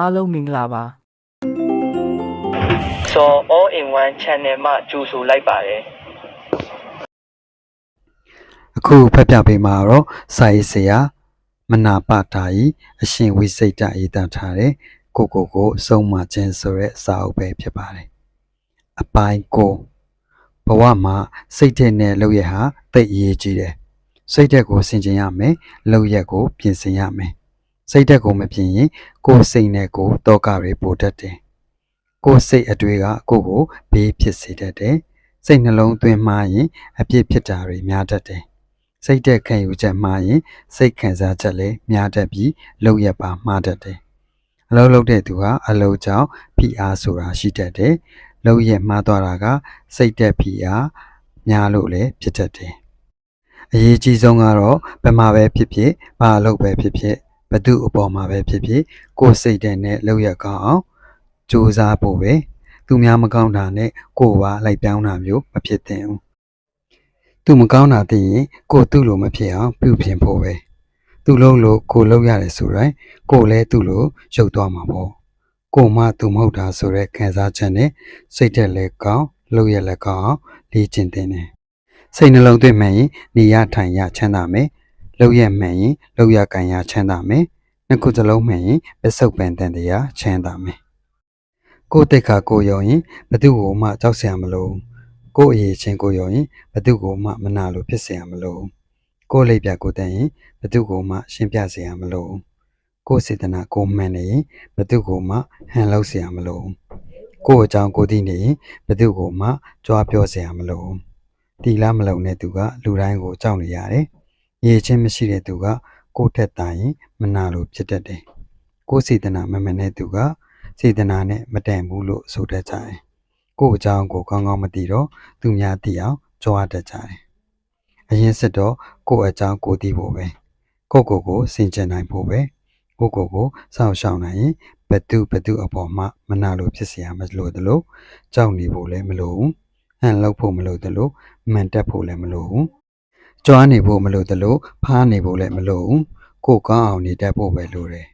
အားလုံးမင်္ဂလာပါစော all in one channel မှာကြိုဆိုလိုက်ပါတယ်အခုဖတ်ပြပေးမှာတော့စာရေးဆရာမနာပတာဤအရှင်ဝိစိတ်တရေးသားထားတဲ့ကိုကိုကိုအဆုံးမခြင်းဆိုတဲ့စာအုပ်ပဲဖြစ်ပါတယ်အပိုင်းကိုဘဝမှာစိတ်တဲ့နဲ့လောက်ရဟာတိတ်အရေးကြီးတယ်စိတ်တဲ့ကိုဆင်ခြင်ရမယ်လောက်ရက်ကိုပြင်ဆင်ရမယ် စိတ်တဲ့ကိုမပြင်ရင်ကိုယ်စိတ်နဲ့ကိုယ်တောကတွေပိုတတ်တယ်ကိုယ်စိတ်အတွေ့ကကိုယ့်ကိုဘေးဖြစ်စေတတ်တယ်စိတ်နှလုံးသွင်းမှရင်အပြစ်ဖြစ်တာတွေများတတ်တယ်စိတ်တက်ခံယူချက်မှားရင်စိတ်ခံစားချက်လည်းများတတ်ပြီးလောက်ရပါမှားတတ်တယ်။အလုံးလုံးတဲ့သူဟာအလုံးကြောင့်ဖိအားဆိုတာရှိတတ်တယ်။လောက်ရမှားသွားတာကစိတ်တက်ဖိအားများလို့လည်းဖြစ်တတ်တယ်။အရေးကြီးဆုံးကတော့ဘယ်မှာပဲဖြစ်ဖြစ်ဘာအလုပ်ပဲဖြစ်ဖြစ် ဘသူအပေါ်မှာပဲဖြစ်ဖြစ်ကိုယ်စိတ်တဲ့နဲ့လောက်ရကောင်းအောင်ကြိုးစားဖို့ပဲသူများမကောင်းတာနဲ့ကိုယ်ပါလိုက်ပြောင်းတာမျိုးမဖြစ်သင့်ဘူး။သူမကောင်းတာသိရင်ကိုသူ့လိုမဖြစ်အောင်ပြုပြင်ဖို့ပဲသူလုံးလို့ကိုလုံးရတယ်ဆိုရင်ကိုလည်းသူ့လိုရုပ်သွားမှာပေါ့ကိုမှသူမဟုတ်တာဆိုတဲ့ခံစားချက်နဲ့စိတ်တက်လည်းကောင်းလုပ်ရလည်းကောင်းအောင်လေ့ကျင့်သင့်တယ်စိတ်နှလုံးသွင်းမှန်ရင်နေရထိုင်ရချမ်းသာမယ် လောက်ရမှန်ရင်လောက်ရကန်ရချမ်းသာမယ်နှစ်ခုစလုံးမှန်ရင်ပစုပ်ပန်တန်တရားချမ်းသာမယ်ကိုတိတ်ခါကိုယုံရင်ဘသူ့ကိုမှကြောက်စရာမလိုကိုအရေးချင်းကိုယုံရင်ဘသူ့ကိုမှမနာလိုဖြစ်စရာမလိုကိုလိပ်ပြကိုတန်ရင်ဘသူ့ကိုမှရှင်းပြစရာမလိုကိုစေတနာကိုမှန်နေရင်ဘသူ့ကိုမှဟန်လောက်စရာမလိုကိုအကြောင်းကိုသိနေရင်ဘသူ့ကိုမှကြွားပြောစရာမလိုတီလာမလုံတဲ့သူကလူတိုင်းကိုကြောက်နေရတယ် ရေချင်းမရှိတဲ့သူကကိုယ့်ထက်တာရင်မနာလို့ဖြစ်တတ်တယ်ကိုယ့်စေတနာမမှန်တဲ့သူကစေတနာနဲ့မတန်ဘူးလို့ဆိုတတ်ကြတယ် ကိုယ့်အကြောင်းကိုကောင်းကောင်းမသိတော့သူများသိအောင်ကြွားတတ်ကြတယ်။အရင်စစ်တော့ကိုယ့်အကြောင်းကိုသိဖို့ပဲ။ကိုယ့်ကိုယ်ကိုစင်ကြင်နိုင်ဖို့ပဲ။ကိုယ့်ကိုယ်ကိုစောင့်ရှောက်နိုင်ရင်ဘသူဘသူအပေါ်မှာမနာလို့ဖြစ်เสียမလို့တလို့ကြောက်နေဖို့လည်းမလိုဘူး။ဟန်လောက်ဖို့မလိုတလို့မှန်တက်ဖို့လည်းမလိုဘူး။ ကြွားနေဖို့မလိုတလို့ဖားနေဖို့လည်းမလိုဘူး။ကိုယ်ကောင်းအောင်နေတတ်ဖို့ပဲလိုတယ်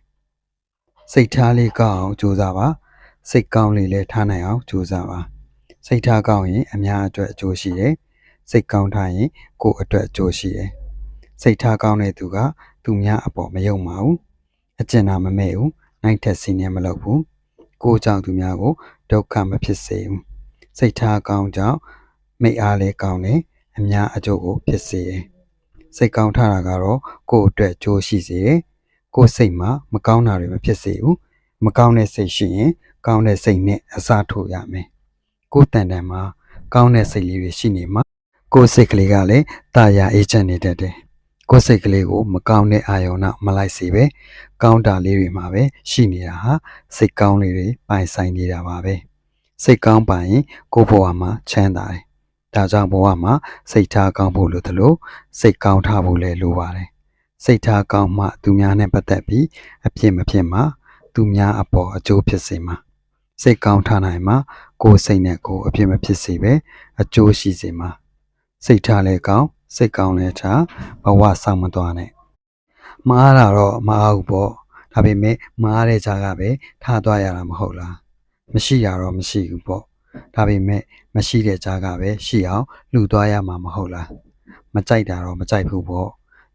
။စိတ်ထားလေးကောင်းအောင်ကြိုးစားပါ။စိတ်ကောင်းလေးလည်းထားနိုင်အောင်ကြိုးစားပါ။စိတ်ထားကောင်းရင်အများအတွက်အကျိုးရှိတယ်။စိတ်ကောင်းထားရင်ကိုယ်အတွက်အကျိုးရှိတယ်။စိတ်ထားကောင်းတဲ့သူကသူများအပေါ်မယုံပါဘူး။အကျဉ်းနာမမဲ့ဘူး။နိုင်ထက်စီနေမလုပ်ဘူး။ကိုယ်ကြောင့်သူများကိုဒုက္ခမဖြစ်စေဘူး။စိတ်ထားကောင်းကြောင့်မိတ်အားလည်းကောင်းတယ်။ အများအကျိုးကိုဖြစ်စေတယ်။စိတ်ကောင်းထားတာကတော့ကိုယ့်အတွက်အကျိုးရှိစေတယ်။ကိုယ်စိတ်မှာမကောင်းတာတွေမဖြစ်စေဘူး။မကောင်းတဲ့စိတ်ရှိရင် ကောင်းတဲ့စိတ်နဲ့အစားထိုးရမယ်။ကိုယ်တန်တန်မှာကောင်းတဲ့စိတ်လေးတွေရှိနေမှာကိုယ်စိတ်ကလေးကလည်းတာယာအေးချမ်းနေတတ်တယ်ကိုယ်စိတ်ကလေးကိုမကောင်းတဲ့အာယုံနဲ့မလိုက်စေပဲကောင်းတာလေးတွေမှာပဲရှိနေတာဟာစိတ်ကောင်းလေးတွေပိုင်ဆိုင်နေတာပါပဲစိတ်ကောင်းပါရင်ကိုယ်ဘဝမှာချမ်းသာတယ် ဒါကြောင့်ဘဝမှာစိတ်ထားကောင်းဖို့လိုသလိုစိတ်ကောင်းထားဖို့လည်းလိုပါတယ်စိတ်ထားကောင်းမှသူများနဲ့ပတ်သက်ပြီးအဖြစ်မဖြစ်မှသူများအပေါ်အကျိုးဖြစ်စေမှာစိတ်ကောင်းထားနိုင်မှာကိုယ်စိတ်နဲ့ကိုယ်အပြစ်မဖြစ်စေပဲအကျိုးရှိစေမှာစိတ်ထားလဲကောင်းစိတ်ကောင်းလဲထားဘဝဆောင်မသွားနဲ့မအားတာတော့မအားဘူးပေါ့ဒါပေမဲ့မအားတဲ့ကြားကပဲထားသွားရတာမဟုတ်လားမရှိတာတော့မရှိဘူးပေါ့ ဒါပေမဲ့မရှိတဲ့ကြားကပဲရှိအောင်လှူသွားရမှာမဟုတ်လားမကြိုက်တာတော့မကြိုက်ဘူးပေါ့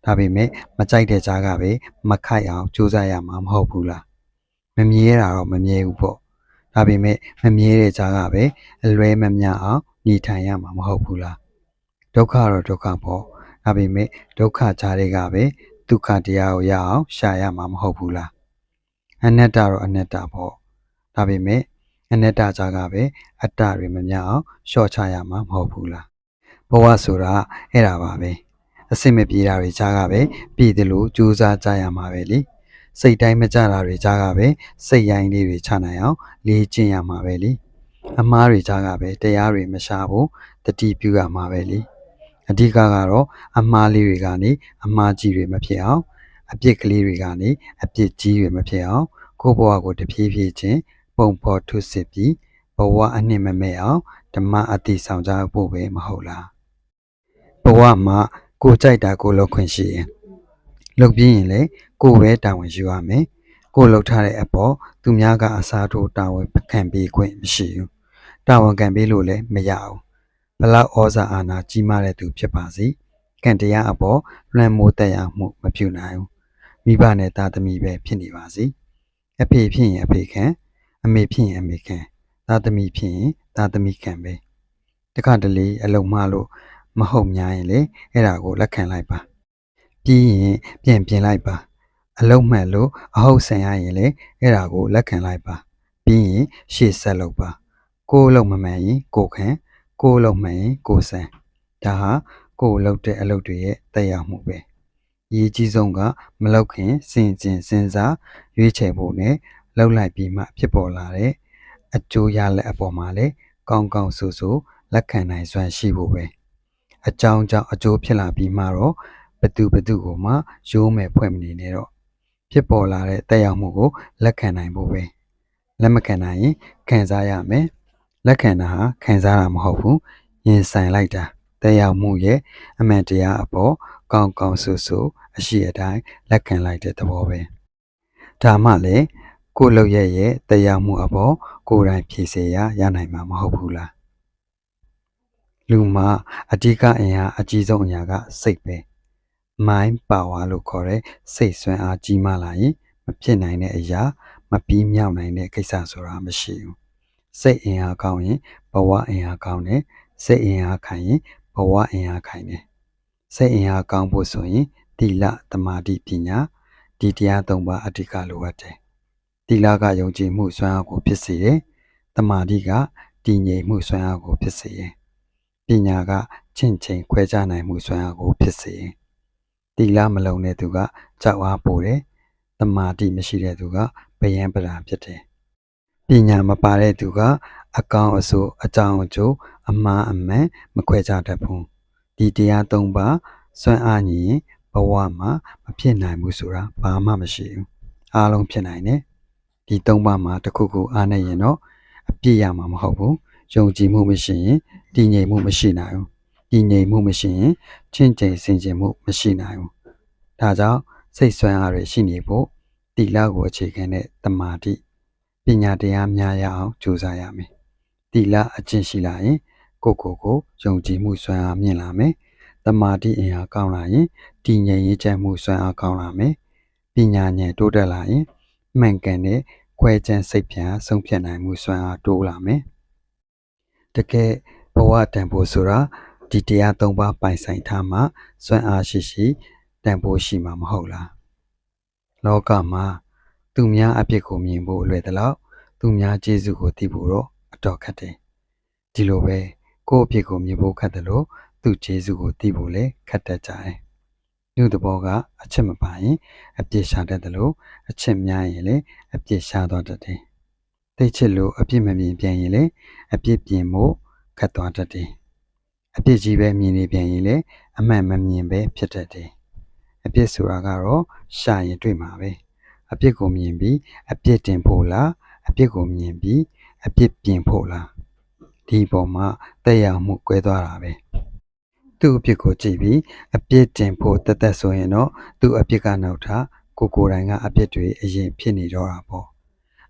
ဒါပေမဲ့မကြိုက်တဲ့ကြားကပဲမခိုက်အောင်ကြိုးစားရမှာမဟုတ်ဘူးလားမမြဲတာတော့မမြဲဘူးပေါ့ဒါပေမဲ့မမြဲတဲ့ကြားကပဲအလွဲမမြအောင်ညီထိုင်ရမှာမဟုတ်ဘူးလားဒုက္ခတော့ဒုက္ခပေါ့ဒါပေမဲ့ဒုက္ခကြားတွေကပဲဒုက္ခတရားကိုရအောင်ရှာရမှာမဟုတ်ဘူးလားအနတ္တတော့အနတ္တပေါ့ဒါပေမဲ့ အနတ္တကြားကပဲအတ္တတွေမမြအောင်လျှော့ချရမှာမဟုတ်ဘူးလားဘဝဆိုတာအဲ့ဒါပါပဲအစင်မပြေတာတွေကြားကပဲပြည်တယ်လို့ကြိုးစားကြရမှာပဲလေစိတ်တိုင်းမကြတာတွေကြားကပဲစိတ်ရိုင်းလေးတွေချနိုင်အောင်လေးကျင့်ရမှာပဲလေအမားတွေကြားကပဲတရားတွေမရှာဘူးတတိပြုရမှာပဲလေအဓိကကတော့အမားလေးတွေကနေအမားကြီးတွေမဖြစ်အောင်အပြစ်ကလေးတွေကနေအပြစ်ကြီးတွေမဖြစ်အောင်ကိုယ့်ဘဝကိုတဖြည်းဖြည်းချင်း ပုံဖော်ထုစစ်ပြီးဘဝအနှစ်မမဲ့အောင်ဓမ္မအတိဆောင်ကြဖို့ပဲမဟုတ်လားဘဝမှာကိုယ်ကြိုက်တာကိုယ်လုပ်ခွင့်ရှိရင်လုပ်ပြီးရင်လေကိုယ်ပဲတာဝန်ယူရမယ်ကိုယ်လှုပ်ထားတဲ့အပေါ်သူများကအစားထိုးတာဝန်ခံပေးခွင့်မရှိဘူးတာဝန်ခံပေးလို့လည်းမရဘူးဘလောက်ဩဇာအာဏာကြီးမားတဲ့သူဖြစ်ပါစေကံတရားအပေါ်လွှမ်းမိုးတက်ရောက်မှုမပြုနိုင်ဘူးမိဘနဲ့သားသမီးပဲဖြစ်နေပါစေအဖေဖြစ်ရင်အဖေခံ အမေဖြစ်ရင်အမေခံသားသမီးဖြစ်ရင်သားသမီးခံပဲတခါတလေအလုံးမလို့မဟုတ်များရင်လေအဲ့ဒါကိုလက်ခံလိုက်ပါပြီးရင်ပြန်ပြင်လိုက်ပါအလုံးမှန်လို့အဟုတ်ဆန်ရရင်လေအဲ့ဒါကိုလက်ခံလိုက်ပါပြီးရင်ရှေ့ဆက်လုပ်ပါကိုယ်လုံးမမှန်ရင်ကိုယ်ခံကိုယ်လုံးမှန်ရင်ကိုယ်ဆန်ဒါဟာကိုယ်လုပ်တဲ့အလုပ်တွေရဲ့တက်ရောက်မှုပဲအရေးကြီးဆုံးကမလောက်ခင်စင်ကျင်စဉ်းစားရွေးချယ်ဖို့နဲ့ လှုပ်လိုက်ပြီးမှဖြစ်ပေါ်လာတဲ့အကျိုးရလက်အပေါ်မှာလည်းကောင်းကောင်းဆူဆူလက်ခံနိုင်စွမ်းရှိဖို့ပဲအကြောင်းကြောင့်အကျိုးဖြစ်လာပြီးမှတော့ဘသူဘသူကိုမှရိုးမယ်ဖွဲ့မနေနဲ့တော့ဖြစ်ပေါ်လာတဲ့တက်ရောက်မှုကိုလက်ခံနိုင်ဖို့ပဲလက်မခံနိုင်ရင်ခံစားရမယ်လက်ခံတာဟာခံစားတာမဟုတ်ဘူးရင်ဆိုင်လိုက်တာတက်ရောက်မှုရဲ့အမှန်တရားအပေါ်ကောင်းကောင်းဆူဆူအရှိအတိုင်းလက်ခံလိုက်တဲ့သဘောပဲဒါမှလည်း ကိုယ်လုပ်ရဲ့ရဲ့တရားမှုအပေါ်ကိုယ်တိုင်ဖြည့်စေရရနိုင်မှာမဟုတ်ဘူးလားလူမှာအဓိကအင်အားအကြီးဆုံးအရာကစိတ်ပဲ mind power လို့ခေါ်တဲ့စိတ်ဆွမ်းအားကြီးမားလာရင်မဖြစ်နိုင်တဲ့အရာ မပြီးမြောက်နိုင်တဲ့ကိစ္စဆိုတာမရှိဘူးစိတ်အင်အားကောင်းရင်ဘဝအင်အားကောင်းတယ်စိတ်အင်အားခိုင်ရင်ဘဝအင်အားခိုင်တယ်စိတ်အင်အားကောင်းဖို့ဆိုရင်သီလသမာဓိပညာဒီတရားသုံးပါးအဓိကလိုအပ်တယ် သီလကယုံကြည်မှုစွမ်းအားကိုဖြစ်စေတယ်။တမာတိကတည်ငြိမ်မှုစွမ်းအားကိုဖြစ်စေတယ်။ပညာကချင့်ချိန်ခွဲခြားနိုင်မှုစွမ်းအားကိုဖြစ်စေတယ်။သီလမလုံတဲ့သူကကြောက်အားပိုတယ်။တမာတိမရှိတဲ့သူကဗယံပရာဖြစ်တယ်။ပညာမပါတဲ့သူကအကောင်းအဆိုးအကြောင်းအကျိုးအမှားအမှန်မခွဲခြားတတ်ဘူး။ဒီတရားသုံးပါးစွမ်းအားညီရင်ဘဝမှာမဖြစ်နိုင်ဘူးဆိုတာဘာမှမရှိဘူး။အားလုံးဖြစ်နိုင်တယ်။ ဒီသုံးပါးမှာတစ်ခုခုအားနေရင်တော့အပြည့်ရမှာမဟုတ်ဘူး။ယုံကြည်မှုမရှိရင်တည်ငြိမ်မှုမရှိနိုင်ဘူး။တည်ငြိမ်မှုမရှိရင်ချင့်ချိန်စင်ကြင်မှုမရှိနိုင်ဘူး။ဒါကြောင့်စိတ်ဆွမ်းအားတွေရှိနေဖို့တိလကိုအခြေခံတဲ့တမာတိပညာတရားများရအောင်ကြိုးစားရမယ်။တိလအကျင့်ရှိလာရင်ကိုယ့်ကိုယ်ကိုယုံကြည်မှုစွမ်းအားမြင့်လာမယ်။တမာတိအင်အားကောင်းလာရင်တည်ငြိမ်ရေးချမ်းမှုစွမ်းအားကောင်းလာမယ်။ပညာဉာဏ်တိုးတက်လာရင်မှန်ကန်တဲ့ ခွဲခြမ်းစိတ်ဖြာဆုံးဖြတ်နိုင်မှုစွမ်းအားတိုးလာမယ်။တကယ်ဘဝတန်ဖိုးဆိုတာဒီတရားသုံးပါးပိုင်ဆိုင်ထားမှစွမ်းအားရှိရှိတန်ဖိုးရှိမှာမဟုတ်လား။လောကမှာသူများအပြစ်ကိုမြင်ဖို့အလွယ်တလောက်သူများကျေးဇူးကိုသိဖို့တော့အတော်ခက်တယ်။ဒီလိုပဲကိုယ့်အပြစ်ကိုမြင်ဖို့ခက်တယ်လို့သူကျေးဇူးကိုသိဖို့လည်းခက်တတ်ကြတယ်။ ညုသဘောကအချက်မပါရင်အပြစ်ရှာတတ်တယ်လို့အချက်များရင်လည်းအပြစ်ရှာသွားတတ်တယ်။သိချစ်လို့အပြစ်မမြင်ပြန်ရင်လည်းအပြစ်ပြင်ဖို့ခက်သွားတတ်တယ်။အပြစ်ကြီးပဲမြင်နေပြန်ရင်လည်းအမှန်မမြင်ပဲဖြစ်တတ်တယ်။အပြစ်ဆိုတာကတော့ရှာရင်တွေ့မှာပဲ။အပြစ်ကိုမြင်ပြီးအပြစ်တင်ဖို့လားအပြစ်ကိုမြင်ပြီးအပြစ်ပြင်ဖို့လားဒီပေါ်မှာတက်ရောက်မှုကွဲသွားတာပဲ သူ့အပြစ်ကိုကြည့်ပြီးအပြစ်တင်ဖို့တသက်ဆိုရင်တော့သူ့အပြစ်ကနောက်ထပ်ကိုကိုယ်တိုင်ကအပြစ်တွေအရင်ဖြစ်နေတော့တာပေါ့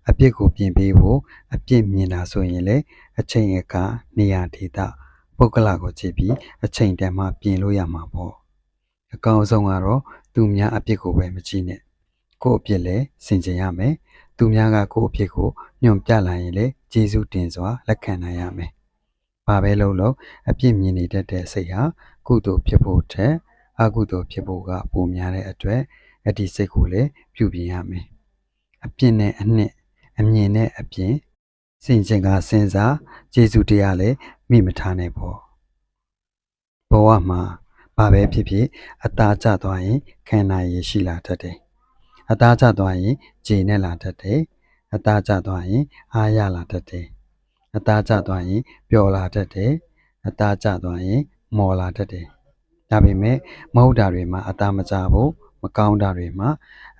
အပြစ်ကိုပြင်ပေးဖို့အပြစ်မြင်တာဆိုရင်လေအချိန်အခါနေရာဒေသပုဂ္ဂလကိုကြည့်ပြီးအချိန်တန်မှပြင်လို့ရမှာပေါ့အကောင်းဆုံးကတော့သူများအပြစ်ကိုပဲမကြည့်နဲ့ကိုယ့်အပြစ်လည်းစင်ကြင်ရမယ်သူများကကိုယ့်အဖြစ်ကိုညွန်ပြလာရင်လေကျေးဇူးတင်စွာလက်ခံနိုင်ရမယ်။ ဘာပဲလုပ်လို့အပြစ်မြင်နေတတ်တဲ့စိတ်ဟာကုသိုလ်ဖြစ်ဖို့ထက်အကုသိုလ်ဖြစ်ဖို့ကပိုများတဲ့အတွက်အဲ့ဒီစိတ်ကိုလည်းပြုပြင်ရမယ်။အပြစ်နဲ့အနှစ်အမြင်နဲ့အပြင်စင်ကျင်ကစဉ်းစားကျေးဇူးတရားလည်းမိမထားနဲ့ပေါ့။ဘဝမှာဘာပဲဖြစ်ဖြစ်အသားကျသွားရင်ခံနိုင်ရရှိလာတတ်တယ်။အသားကျသွားရင်ဂျေနဲ့လာတတ်တယ်။အသားကျသွားရင် အားရလာတတ်တယ်။ အသားကျသွားရင်ပျော်လာတတ်တယ်။အသားကျသွားရင် မော်လာတတ်တယ်။ဒါပေမဲ့မဟုတ်တာတွေမှာအသားမကျဘူးမကောင်းတာတွေမှာ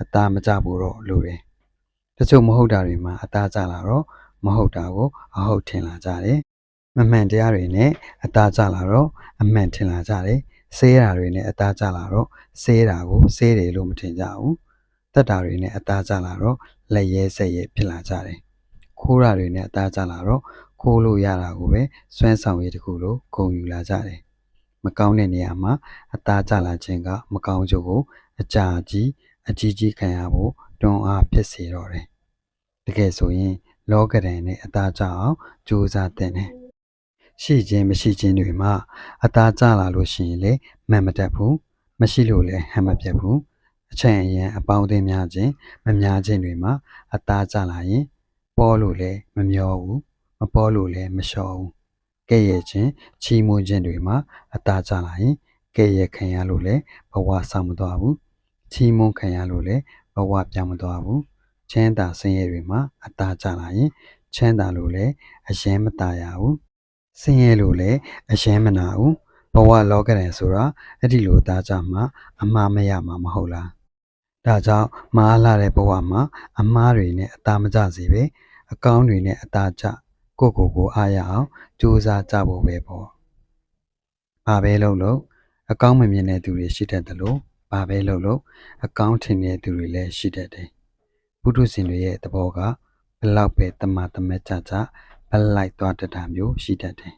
အသားမကျဘူးတော့လိုတယ်။တချို့မဟုတ်တာတွေမှာအသားကျလာတော့မဟုတ်တာကိုအဟုတ်ထင်လာကြတယ်။မမှန်တရားတွေနဲ့အသားကျလာတော့အမှန်ထင်လာကြတယ်။ဆေးတာတွေနဲ့အသားကျလာတော့ဆေးတာကိုဆေးတယ်လို့မထင်ကြဘူး။တက်တာတွေနဲ့အသားကျလာတော့လက်ရဲဆက်ရဲဖြစ်လာကြတယ် ခိုးတာတွေနဲ့အသားကျလာတော့ခိုးလို့ရတာကိုပဲစွမ်းဆောင်ရည်တစ်ခုလိုဂုဏ်ယူလာကြတယ်မကောင်းတဲ့နေရာမှာအသားကျလာခြင်းက မကောင်းကျိုးကိုအကြာကြီးအကြီးကြီးခံရဖို့တွန်းအားဖြစ်စေတော့တယ်တကယ်ဆိုရင် လောကဒဏ်နဲ့အသားကျအောင်ကြိုးစားတဲ့နဲ့ရှိခြင်းမရှိခြင်းတွေမှာအသားကျလာလို့ရှိရင်လေမှန်မတတ်ဘူးမရှိလို့လည်းဟန်မပြတ်ဘူးအချိန်အရင်အပေါင်းအသင်းများခြင်းမများခြင်းတွေမှာအသားကျလာရင် ပေါ်လို့လည်းမမျောဘူးမပေါ်လို့လည်းမလျှော်ဘူးကဲ့ရဲ့ခြင်းချီးမွမ်းခြင်းတွေမှာအသားကျလာရင်ကဲ့ရဲ့ခံရလို့လည်းဘဝဆောင်မသွားဘူးချီးမွမ်းခံရလို့လည်းဘဝပြောင်းမသွားဘူးချမ်းသာဆင်းရဲတွေမှာအသားကျလာရင်ချမ်းသာလို့လည်းအရင်မตายရဘူးဆင်းရဲလို့လည်းအရင်မနာဘူးဘဝလောကရန်ဆိုတာအဲ့ဒီလိုသားကြမှာအမှားမရမှာမဟုတ်လားဒါကြောင့်မားလာတဲ့ဘဝမှာအမားတွေနဲ့အသားမကြစေပဲ အကောင်းတွေနဲ့အသားကြကိုယ့်ကိုယ်ကိုအားရအောင်ကြိုးစားကြဖို့ပဲပေါ့ဘာပဲလုပ်လို့အကောင်းမမြင်တဲ့သူတွေရှိတတ်တယ်လို့ဘာပဲလုပ်လို့အကောင်းထင်တဲ့သူတွေလည်းရှိတတ်တယ်ဘုဒ္ဓရှင်တွေရဲ့သဘောကဘလောက်ပဲတမတမကြကြဘလိုက်သွားတတ်တာမျိုးရှိတတ်တယ်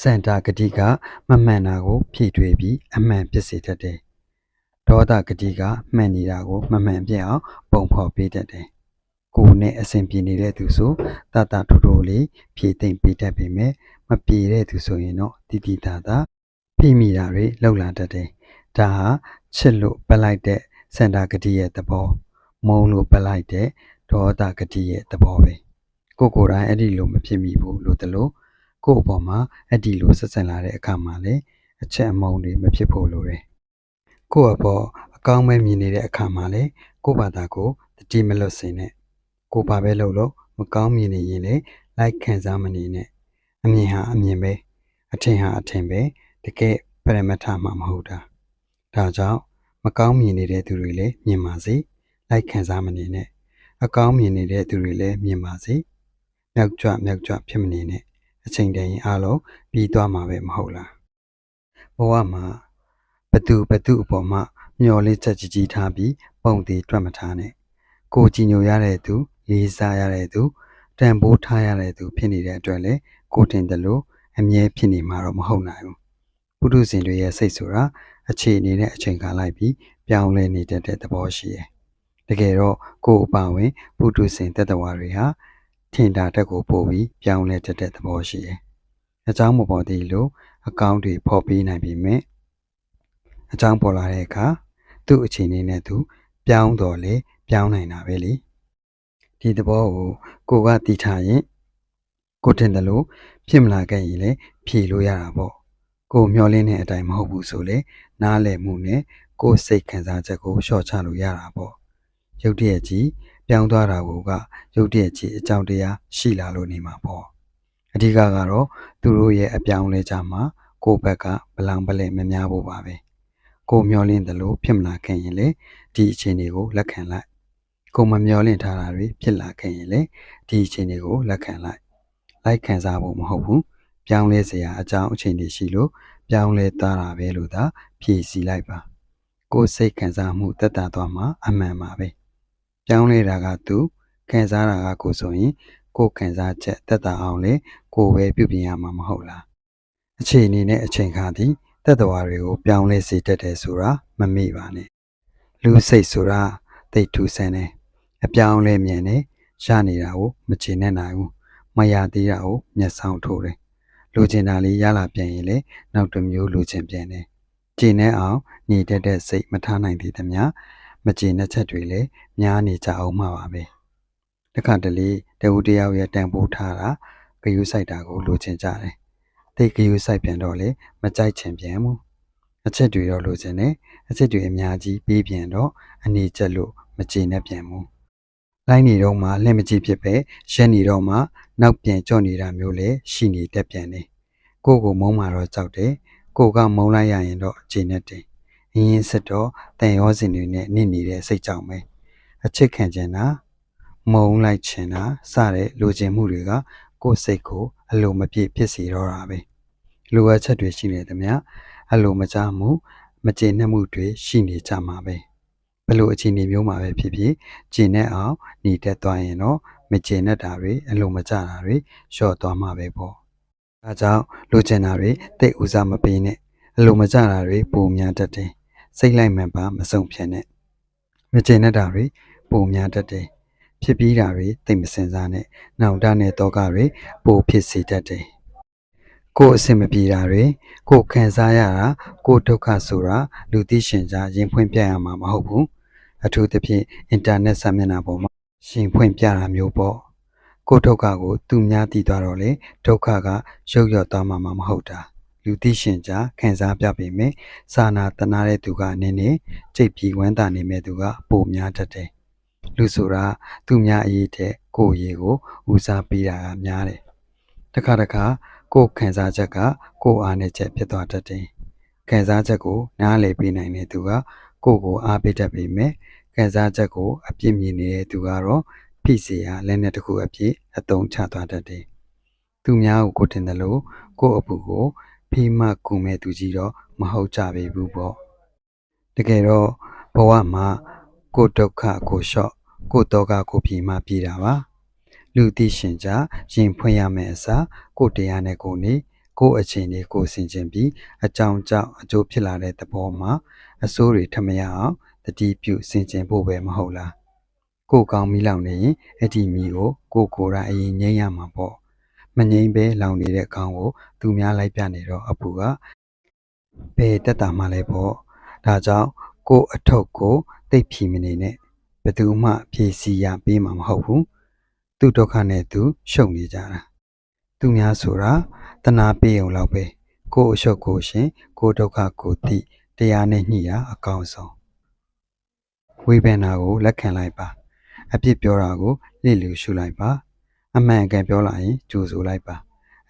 စန္ဒာဂတိကမမှန်တာကိုဖြည့်ထွေးပြီးအမှန်ဖြစ်စေတတ်တယ်ဒေါသဂတိကမှန်နေတာကိုမမှန်ပြအောင်ပုံဖော်ပေးတတ်တယ် ကိုယ်နဲ့အစဉ်ပြေနေတဲ့သူဆိုတတထိုးထိုးလေးဖြည့်သိမ့်ပေးတတ်ပေမဲ့မပြေတဲ့သူဆိုရင်တော့တိတိတသာဖိမိတာတွေလောက်လာတတ်တယ်ဒါဟာချစ်လို့ပလိုက်တဲ့စန္ဒာဂတိရဲ့သဘောမုံလို့ပလိုက်တဲ့ဒေါသဂတိရဲ့သဘောပဲကိုကိုယ်တိုင်အဲ့ဒီလိုမဖြစ်မိဘူးလို့တလို့ကိုယ့်အပေါ်မှာအဲ့ဒီလိုဆက်ဆံလာတဲ့အခါမှာလေအချက်အမုံတွေမဖြစ်ဖို့လိုတယ်ကိုယ့်အပေါ်အကောင်းမဲ့မြင်နေတဲ့အခါမှာလေကိုယ့်ဘာသာကိုတတိမလွတ်စေနဲ့ ကိုဘာပဲလုပ်လို့မကောင်းမြင်နေရင်လေလိုက်ခံစားမနေနဲ့အမြင်ဟာအမြင်ပဲအထင်ဟာအထင်ပဲတကယ်ပရမတ်ထမှာမဟုတ်တာဒါကြောင့်မကောင်းမြင်နေတဲ့သူတွေလည်းမြင်ပါစေလိုက်ခံစားမနေနဲ့အကောင်းမြင်နေတဲ့သူတွေလည်းမြင်ပါစေမြောက်ကြွမြောက်ကြွဖြစ်မနေနဲ့အချိန်တန်ရင်အားလုံးပြီးသွားမှာပဲမဟုတ်လားဘဝမှာဘသူဘသူအပေါ်မှာမျောလေးချက်ကြီးကြီးထားပြီးပုံသေးတွက်မထားနဲ့ကိုကြည်ညိုရတဲ့သူ လေးစားရတဲ့သူတန်ဖိုးထားရတဲ့သူဖြစ်နေတဲ့အတွက်လေကိုတင်တယ်လို့အမြဲဖြစ်နေမှာတော့မဟုတ်နိုင်ဘူးပုထုဇဉ်တွေရဲ့စိတ်ဆိုတာအခြေအနေနဲ့အချိန်ကာလိုက်ပြီးပြောင်းလဲနေတတ်တဲ့သဘောရှိတယ်တကယ်တော့ကိုယ်အပါဝင်ပုထုဇဉ်တက်တဝါတွေဟာထင်တာတက်ကိုပို့ပြီးပြောင်းလဲတတ်တဲ့သဘောရှိတယ်အကြောင်းမပေါ်သေးလို့အကောင့်တွေဖော်ပေးနိုင်ပြီမဲ့အကြောင်းပေါ်လာတဲ့အခါသူ့အခြေအနေနဲ့သူပြောင်းတော်လေပြောင်းနိုင်တာပဲလေ ဒီသဘောကိုကိုကတီးထားရင်ကိုတင်တယ်လို့ဖြစ်မလာခဲ့ရင်လေဖြေလို့ရတာပေါ့ကိုမျောလင်းတဲ့အတိုင်းမဟုတ်ဘူးဆိုလေနားလည်မှုနဲ့ကိုစိတ်ခံစားချက်ကိုလျှော့ချလို့ရတာပေါ့ရုပ်တရက်ကြီးပြောင်းသွားတာကိုကရုပ်တရက်ကြီးအကြောင်းတရားရှိလာလို့နေမှာပေါ့အဓိကကတော့သူတို့ရဲ့အပြောင်းလဲကြမှာကိုယ့်ဘက်ကဗလံပလဲမများဖို့ပါပဲကိုမျောလင်းတယ်လို့ဖြစ်မလာခဲ့ရင်လေဒီအခြေအနေကိုလက်ခံလိုက် ကိုမမျောလင့်ထားတာတွေဖြစ်လာခဲ့ရင်လေဒီအခြေအနေကိုလက်ခံလိုက်လိုက်ခံစားဖို့မဟုတ်ဘူးပြောင်းလဲစရာအကြောင်းအခြေအနေရှိလို့ပြောင်းလဲသွားတာပဲလို့သာဖြည့်ဆည်းလိုက်ပါကိုယ်စိတ်ခံစားမှုတက်တာသွားမှာအမှန်ပါပဲပြောင်းလဲတာကသူခံစားတာကကိုဆိုရင်ကိုခံစားချက်တက်တာအောင်လေကိုပဲပြုပြင်ရမှာမဟုတ်လားအခြေအနေနဲ့အချိန်ခါသည်တက်တော်တွေကိုပြောင်းလဲစေတတ်တယ်ဆိုတာမမေ့ပါနဲ့လူစိတ်ဆိုတာသိထူဆန်းတယ် အပြောင်းလဲမြန်တယ်ရနေတာကိုမချေနဲ့နိုင်ဘူးမရသေးတာကိုမျက်စောင်းထိုးတယ်လူကျင်တာလေးရလာပြန်ရင်လေနောက်တစ်မျိုးလူကျင်ပြန်တယ်ကျင်နေအောင်ညီတက်တဲ့စိတ်မထားနိုင်သေးသမျှမကျင်တဲ့ချက်တွေလည်းများနေကြအောင်မှာပါပဲတခါတလေတဝူတယောက်ရဲ့တန်ဖိုးထားတာဂယုစိုက်တာကိုလိုချင်ကြတယ်တိတ်ဂယုစိုက်ပြန်တော့လေမကြိုက်ချင်ပြန်ဘူးအချက်တွေတော့လိုချင်တယ်အချက်တွေအများကြီးပြီးပြန်တော့အနေချက်လို့မကျေနပ်ပြန်ဘူး လိုက်နေတော့မှလက်မကြည့်ဖြစ်ပဲရက်နေတော့မှနောက်ပြန်ကြော့နေတာမျိုးလည်းရှိနေတတ်ပြန်တယ်ကိုကိုမုံမာတော့ကြောက်တယ်ကိုကမုံလိုက်ရရင်တော့အခြေနဲ့တယ်အင်းစစ်တော့တန်ရောစင်တွေနဲ့နစ်နေတဲ့စိတ်ကြောင့်ပဲအချစ်ခံချင်တာမုံလိုက်ချင်တာစတဲ့လိုချင်မှုတွေကကိုယ်စိတ်ကိုအလိုမပြည့်ဖြစ်စေတော့တာပဲလိုအပ်ချက်တွေရှိနေသမျှအလိုမချမှုမကျေနပ်မှုတွေရှိနေကြမှာပဲ ဘယ်လိုအခြေအနေမျိုးမှာပဲဖြစ်ဖြစ်ကျင့်တဲ့အောင်หนีတက်သွားရင်တော့မကျင့်တတ်တာတွေအလိုမကျတာတွေလျှော့သွားမှာပဲပေါ့ဒါကြောင့်လိုချင်တာတွေတိတ်ဦးစားမပေးနဲ့အလိုမကျတာတွေပုံများတတ်တယ်စိတ်လိုက်မှန်ပါမဆုံးဖြတ်နဲ့မကျင့်တတ်တာတွေပုံများတတ်တယ်ဖြစ်ပြီးတာတွေတိတ်မစင်စားနဲ့နောင်တနဲ့တော့ကတွေပိုဖြစ်စေတတ်တယ်ကိုယ်အဆင်မပြေတာတွေကိုယ်ခံစားရတာကိုယ်ဒုက္ခဆိုတာလူသိရှင်ကြားရင်ဖွင့်ပြရမှာမဟုတ်ဘူး အထူးသဖြင့်အင်တာနက်စာမျက်နှာပေါ်မှာရှင်ဖွင့်ပြတာမျိုးပေါ့ကိုယ်ဒုက္ခကိုသူများသိသွားတော့လေဒုက္ခကရုပ်ရော့သွားမှာမဟုတ်တာလူသိရှင်ကြားခံစားပြပေမဲ့စာနာတနာတဲ့သူကနည်းနည်းကြိတ်ပြီးဝမ်းသာနေမဲ့သူကပိုများတတ်တယ်လူဆိုတာသူများအရေးတဲ့ကိုယ့်အရေးကိုဦးစားပေးတာကများတယ်တခါတခါကိုယ်ခံစားချက်ကကိုယ်အားနဲ့ချက်ဖြစ်သွားတတ်တယ်ခံစားချက်ကိုနားလည်ပေးနိုင်တဲ့သူက ကိုယ့်ကိုအားပေးတတ်ပေမဲ့ခံစားချက်ကိုအပြစ်မြင်နေတဲ့သူကတော့ဖိစီယာလက်နဲ့တစ်ခုအဖြစ်အသုံးချသွားတတ်တယ်သူများကိုကိုယ်တင်တယ်လို့ကိုယ့်အပူကိုဖိမကူမဲ့သူကြီးတော့မဟုတ်ကြပေဘူးပေါ့တကယ်တော့ဘဝမှာကိုယ်ဒုက္ခကိုလျှော့ကိုယ်တော့ကကိုယ်ပြေမှပြေတာပါလူသိရှင်ကြရင်ဖွင့်ရမယ့်အစားကိုယ်တရားနဲ့ကိုယ်နေကိုယ်အချိန်လေးကိုယ်ဆင်ခြင်ပြီးအကြောင်းကြောင့်အကျိုးဖြစ်လာတဲ့သဘောမှာ အစိုးတွေထမရအောင်တတိပြုဆင်ခြင်ဖို့ပဲမဟုတ်လားကိုယ်ကောင်းမိလောင်နေရင်အဲ့ဒီမိကိုကိုယ်ကိုယ်တိုင်အရင်ငြိမ်းရမှာပေါ့မငြိမ်းပဲလောင်နေတဲ့ကောင်းကိုသူများလိုက်ပြနေတော့အပူကဘယ်တက်တာမှလဲပေါ့ဒါကြောင့်ကိုယ်အထုပ်ကိုတိတ်ဖြီမနေနဲ့ဘယ်သူမှဖြည့်စီရပေးမှာမဟုတ်ဘူးသူဒုက္ခနဲ့သူရှုပ်နေကြတာသူများဆိုတာတနာပေးုံလောက်ပဲကိုယ်အရှုပ်ကိုရှင် ကိုယ်ဒုက္ခကိုသိ တရားနဲ့ညှိတာအကောင်းဆုံးဝိပန္နာကိုလက်ခံလိုက်ပါ အပြစ်ပြောတာကိုလစ်လျူရှုလိုက်ပါ အမှန်အကန်ပြောလာရင်ကြိုဆိုလိုက်ပါ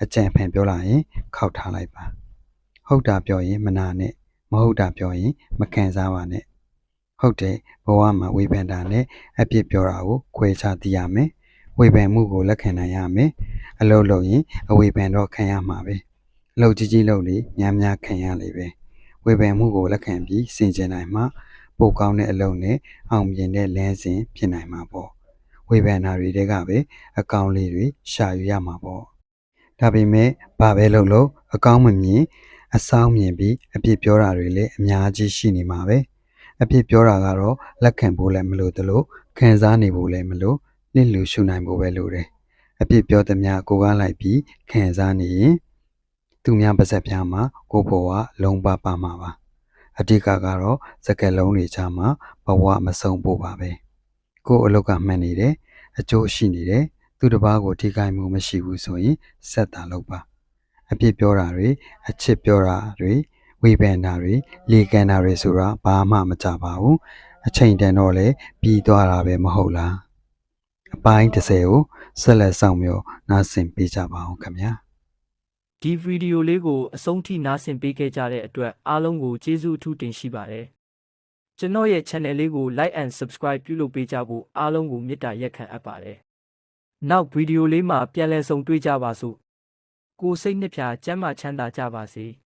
အကြံဖန်ပြောလာရင်ခောက်ထားလိုက်ပါ ဟုတ်တာပြောရင်မနာနဲ့မဟုတ်တာပြောရင်မခံစားပါနဲ့ဟုတ်တယ်ဘဝမှာဝိပန္နာနဲ့အပြစ်ပြောတာကိုခွဲခြားသိရမယ်ဝေဖန်မှုကိုလက်ခံနိုင်ရမယ်အလုပ်လုပ်ရင်အဝေဖန်တော့ခံရမှာပဲအလုပ်ကြီးကြီးလုပ်လေများများခံရလေပဲ ဝေဖန်မှုကိုလက်ခံပြီးစင်ကြင်နိုင်မှပိုကောင်းတဲ့အလုပ်နဲ့အောင်မြင်တဲ့လမ်းစဉ်ဖြစ်နိုင်မှာပေါ့ဝေဖန်တာတွေတဲကပဲအကောင့်လေးတွေရှာယူရမှာပေါ့ဒါပေမဲ့ဘာပဲလုပ်လို့အကောင့်မမြင်အဆောင်မြင်ပြီးအပြစ်ပြောတာတွေလည်းအများကြီးရှိနေမှာပဲအပြစ်ပြောတာကတော့လက်ခံဖို့လည်းမလိုသလိုခံစားနေဖို့လည်းမလိုလစ်လူရှုနိုင်ဖို့ပဲလိုတယ်အပြစ်ပြောသမျှကိုကားလိုက်ပြီးခံစားနေရင် သူများပါဇက်ပြားမှာကိုဘဝလုံးပါပါမှာပါအတိတ်ကတော့စကက်လုံးတွေချာမှာဘဝမဆုံးဖို့ပါပဲကိုအလုတ်ကမှန်နေတယ်အကျိုးရှိနေတယ်သူတစ်ပါးကိုထိခိုက်မှုမရှိဘူးဆိုရင်ဆက်တာလုပ်ပါအပြစ်ပြောတာတွေအချစ်ပြောတာတွေဝေဖန်တာတွေလေကန်တာတွေဆိုတာဘာမှမကြပါဘူးအချိန်တန်တော့လေပြီးသွားတာပဲမဟုတ်လားအပိုင်း30ကိုဆက်လက်ဆောင်မျိုးနားဆင်ပေးကြပါအောင်ခင်ဗျာ ဒီဗီဒီယိုလေးကိုအဆုံးထိနားဆင်ပေးခဲ့ကြတဲ့အတွက်အားလုံးကိုကျေးဇူးအထူးတင်ရှိပါတယ်။ကျွန်တော်ရဲ့ channel လေးကို like and subscribe ပြုလုပ်ပေးကြဖို့အားလုံးကိုမေတ္တာရက်ခံအပ်ပါတယ်။နောက်ဗီဒီယိုလေးမှာပြန်လည်ဆုံတွေ့ကြပါစို့။ကိုယ်စိတ်နှစ်ဖြာကျမ်းမာချမ်းသာကြပါစေ။